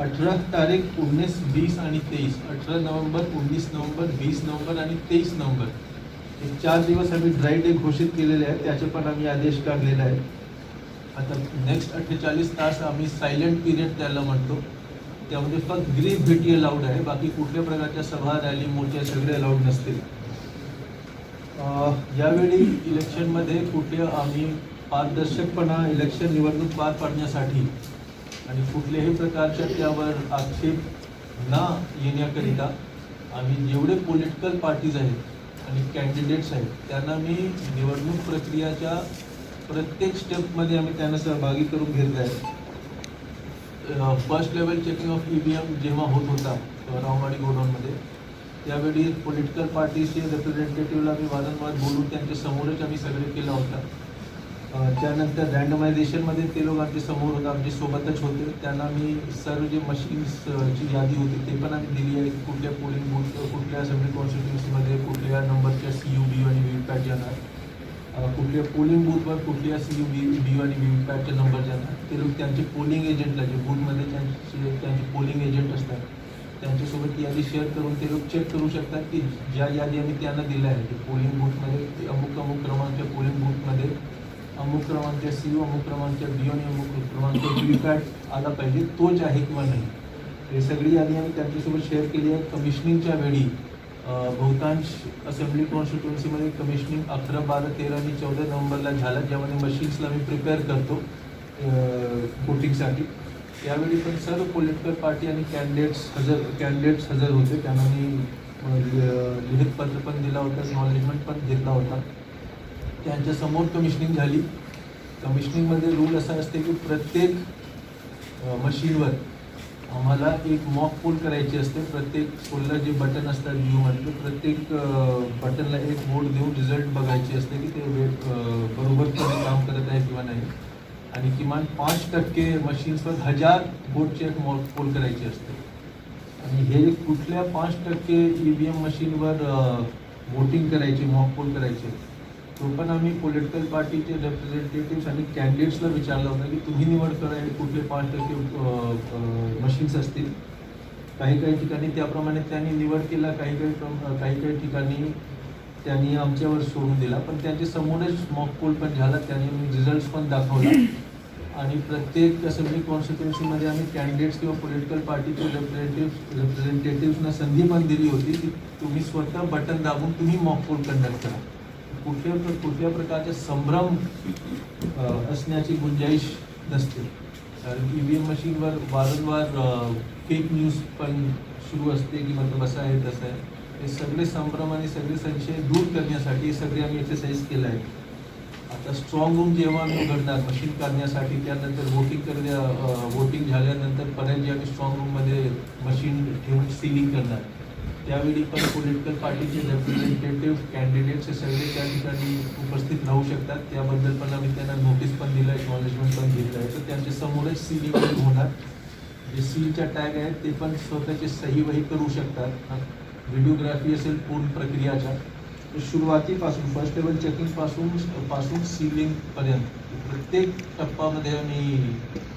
अठरा तारीख उन्नीस वीस आणि तेवीस. अठरा नोव्हेंबर उन्नीस नोव्हेंबर वीस नोव्हेंबर आणि तेवीस नोव्हेंबर. हे चार दिवस आम्ही ड्राय डे घोषित केलेले आहेत. त्याचे पण आम्ही आदेश काढलेले आहेत. आता नेक्स्ट अठ्ठेचाळीस तास आम्ही सायलेंट पिरियड त्याला म्हणतो. त्यामध्ये फक्त ग्रीप भेटी अलाउड आहे. बाकी कुठल्या प्रकारच्या सभा रॅली मोर्चे सगळे अलाउड नसतील. यावेळी इलेक्शनमध्ये कुठे आम्ही पारदर्शकपणा इलेक्शन निवडणूक पार पाडण्यासाठी आणि कुठल्याही प्रकारच्या त्यावर आक्षेप ना येण्याकरिता आम्ही जेवढे पॉलिटिकल पार्टीज आहेत आणि कॅन्डिडेट्स आहेत त्यांना मी निवडणूक प्रक्रियाच्या प्रत्येक स्टेपमध्ये आम्ही त्यांना सहभागी करून घेत आहे. First level checking of E V M जेव्हा होत होता रावमाडी गोडाऊनमध्ये त्यावेळी पॉलिटिकल पार्टीचे रिप्रेझेंटेटिव्हला आम्ही वारंवार बोलून त्यांच्या समोरच आम्ही सगळे केला होता. त्यानंतर रँडमायझेशनमध्ये ते लोक आमच्यासमोर होते आमच्या सोबतच होते. त्यांना मी सर्व जे मशीन्सची यादी होती ते पण आम्ही दिली आहे. कुठल्या पोलिंग बूथ कुठल्या असेंब्ली कॉन्स्टिट्युन्सीमध्ये कुठल्या नंबरच्या सी यू बी आणि व्ही पॅट जाणार. कुठल्या पोलिंग बूथवर कुठल्या सी यू बी बी आणि व्ही पॅटचे नंबर जाणार. ते लोक त्यांचे पोलिंग एजंटला जे बूथमध्ये त्यांचे त्यांचे पोलिंग एजंट असतात त्यांच्यासोबत ती यादी शेअर करून ते लोक चेक करू शकतात की ज्या यादी आम्ही त्यांना दिल्या आहे पोलिंग बूथमध्ये ते अमुक अमुक क्रमांकच्या पोलिंग बूथमध्ये अमुक क्रमांक सी यू अमुक क्रमांक बी आणि अमुक क्रमांक व्ही पॅट आला पाहिजे. तोच आहे किंवा नाही हे सगळी यादी आम्ही त्यांच्यासोबत शेअर केली आहे. कमिशनिंगच्या वेळी बहुतांश असेंब्ली कॉन्स्टिट्युन्सीमध्ये कमिशनिंग अकरा बारा तेरा आणि चौदा नोव्हेंबरला झालं ज्यामध्ये मशीन्सला आम्ही प्रिपेअर करतो वोटिंगसाठी यावेळी पण सर्व पॉलिटिकल पार्टी आणि कॅन्डिडेट्स हजर कॅन्डिडेट्स हजर होते. त्यांना मी अ, लिखित पत्र पण दिला होता नॉलेजमेंट पण घेतला होता. त्यांच्यासमोर कमिशनिंग झाली. कमिशनिंगमध्ये रूल असा असते की प्रत्येक मशीनवर आम्हाला एक मॉक पोल करायची असते. प्रत्येक पोलला जे बटन असतात व्ह्यूमधले प्रत्येक बटनला एक वोट देऊन रिझल्ट बघायची असते की ते वे- बरोबर बरोबरपणे काम करत आहे किंवा नाही. आणि किमान पाच टक्के मशीन्सवर हजार वोटची एक मॉक पोल करायची असते. आणि हे कुठल्या पाच टक्के ई व्ही एम मशीनवर वोटिंग करायची मॉक पोल करायचे तो पण आम्ही पॉलिटिकल पार्टीचे रिप्रेझेंटेटिव्ह आणि कॅन्डिडेट्सला विचारलं होतं की तुम्ही निवड करा हे कुठले पाच टक्के मशीन्स असतील. काही काही ठिकाणी त्याप्रमाणे त्यांनी निवड केला काही काही काही काही ठिकाणी त्यांनी आमच्यावर सोडून दिला. पण त्यांच्या समोरच मॉक पोल पण झाला त्यांनी रिझल्ट पण दाखवला. आणि प्रत्येक असेंब्ली कॉन्स्टिट्युन्सीमध्ये आम्ही कॅन्डिडेट्स किंवा पॉलिटिकल पार्टीचे रिप्रेझेंटेटिव्ह रिप्रेझेंटेटिव्हना संधी पण दिली होती की तुम्ही स्वतः बटन दाबून तुम्ही मॉक पोल कंडक्ट करा. कुठल्या प्र- कुठल्या प्रकारचे संभ्रम असण्याची गुंजाईश नसते. कारण ई व्ही एम मशीनवर वारंवार फेक न्यूज पण सुरू असते की मतलब असं आहे तसं आहे. हे सगळे संभ्रम आणि सगळे संशय दूर करण्यासाठी हे सगळे आम्ही एक्सरसाइज केलं आहे. आता स्ट्रॉंग रूम जेव्हा आम्ही उघडणार मशीन करण्यासाठी त्यानंतर वोटिंग करण्या वोटिंग झाल्यानंतर पर्यंत जे आम्ही स्ट्रॉंग रूममध्ये मशीन ठेवून सिलिंग करणार. त्यावेळी पण पॉलिटिकल पार्टीचे रिप्रेझेंटेटिव्ह कॅन्डिडेट्स हे सगळे त्या ठिकाणी उपस्थित राहू शकतात. त्याबद्दल पण आम्ही त्यांना नोटीस पण दिलं एक्नॉलेजमेंट पण दिलेलं आहे तर त्यांच्या समोरच सिलिंग होणार. जे सीलच्या टॅग आहेत ते पण स्वतःचे सही वही करू शकतात. व्हिडिओग्राफी असेल पूर्ण प्रक्रियाच्या सुरुवातीपासून फर्स्ट लेवल चेकिंगपासून पासून सीलिंगपर्यंत प्रत्येक टप्प्यामध्ये आम्ही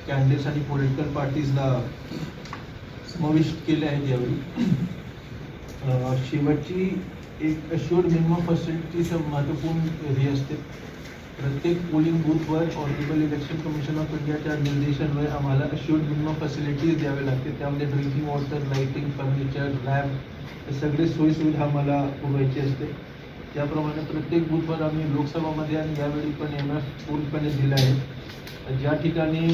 कॅन्डिडेट्स आणि पॉलिटिकल पार्टीजला समाविष्ट केले आहेत यावेळी. शेवटची एक अश्युअर्ड मिनिमम फॅसिलिटीचं महत्त्वपूर्ण हे असते. प्रत्येक पोलिंग बूथवर ऑनरेबल इलेक्शन कमिशन ऑफ इंडियाच्या निर्देशांवर आम्हाला अश्युअर्ड मिनिमम फॅसिलिटीज द्यावे लागते. त्यामध्ये drinking water lighting furniture lab हे सगळे सोयीसुविधा आम्हाला पुरवायची असते. त्याप्रमाणे प्रत्येक बूथवर आम्ही लोकसभामध्ये आणि यावेळी पण एम एफ पूर्णपणे दिलं आहे ज्या ठिकाणी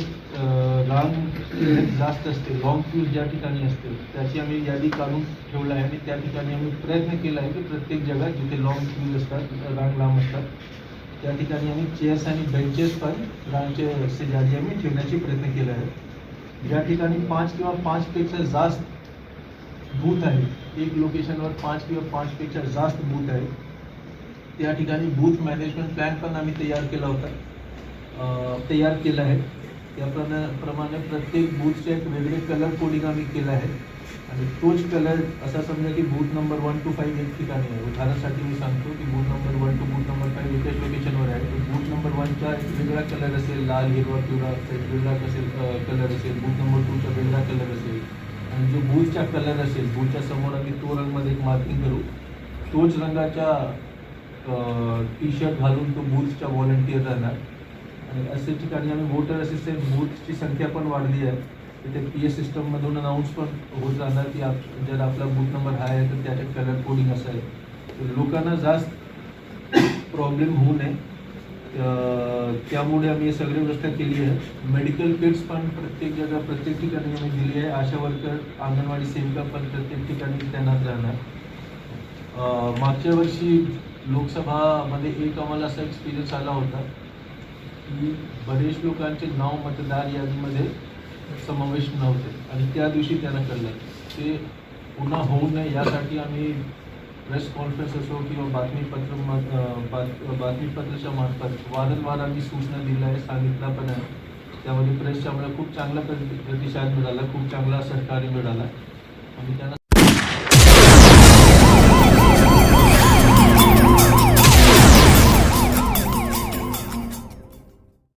जास्त असते लॉंग क्यूज ज्या ठिकाणी असते. त्याची आम्ही यादी त्या ठिकाणी आम्ही प्रयत्न की प्रत्येक जगात जिथे लॉंग क्यूज असतात रांग लांब असतात, त्या ठिकाणी आम्ही चेअर्स आणि बेंचेस यादी प्रयत्न केला आहे ज्या ठिकाणी पाच किंवा जास्त बूथ आहे एक लोकेशनवर पाच किंवा पाचपेक्षा जास्त बूथ आहे त्या बूथ मॅनेजमेंट प्लॅन पण आम्ही तयार केला होता. तयार केलं आहे. त्याप्रमाणे प्रमाणे प्रत्येक बूथचे एक वेगळे कलर कोडिंग आम्ही केलं आहे. आणि तोच कलर असा समजा की booth number one two five एक ठिकाणी आहे. उदाहरणासाठी मी सांगतो की booth number one two booth number five एकाच लोकेशनवर आहे. तर बूथ नंबर वनचा एक वेगळा कलर असेल लाल हिरवा पिवळा असेल वेगळा असेल कलर असेल. बूथ नंबर टूचा वेगळा कलर असेल. आणि आणि जो बूथचा कलर असेल बूथच्या समोर आम्ही तो रंगमध्ये एक मार्किंग करू. तोच रंगाच्या टी शर्ट घालून तो बूथच्या व्हॉलंटियर राहणार. आणि असे ठिकाणी आम्ही वोटर असिस्टंट बूथची संख्या पण वाढली आहे. तिथे पी एस सिस्टममधून अनाऊन्स पण होत जाणार की आप जर आपला बूथ नंबर हा आहे तर त्याच्यात कलर कोडिंग असेल तर लोकांना जास्त प्रॉब्लेम होऊ नये. त्यामुळे आम्ही हे सगळी व्यवस्था केली आहे मेडिकल किट्स पण प्रत्येक जागा प्रत्येक ठिकाणी आम्ही दिली आहे. आशा वर्कर अंगणवाडी सेविका पण प्रत्येक ठिकाणी तैनात राहणार मागच्या वर्षी लोकसभामध्ये एक आम्हाला असा एक्सपिरियन्स आला होता. की बरेच लोकांचे नाव मतदार यादीमध्ये समावेश नव्हते. आणि त्या दिवशी त्यांना कळलं ते पुन्हा होऊ नये यासाठी आम्ही प्रेस कॉन्फरन्स असो किंवा बातमीपत्र म- बात- बातमीपत्राच्या मार्फत वारंवार आम्ही सूचना दिल्या आहे सांगितला पण आहे त्यामध्ये प्रेसच्या आम्हाला खूप चांगला प्रति- प्रतिसाद मिळाला खूप चांगला सहकार्य मिळाला. आणि त्यांना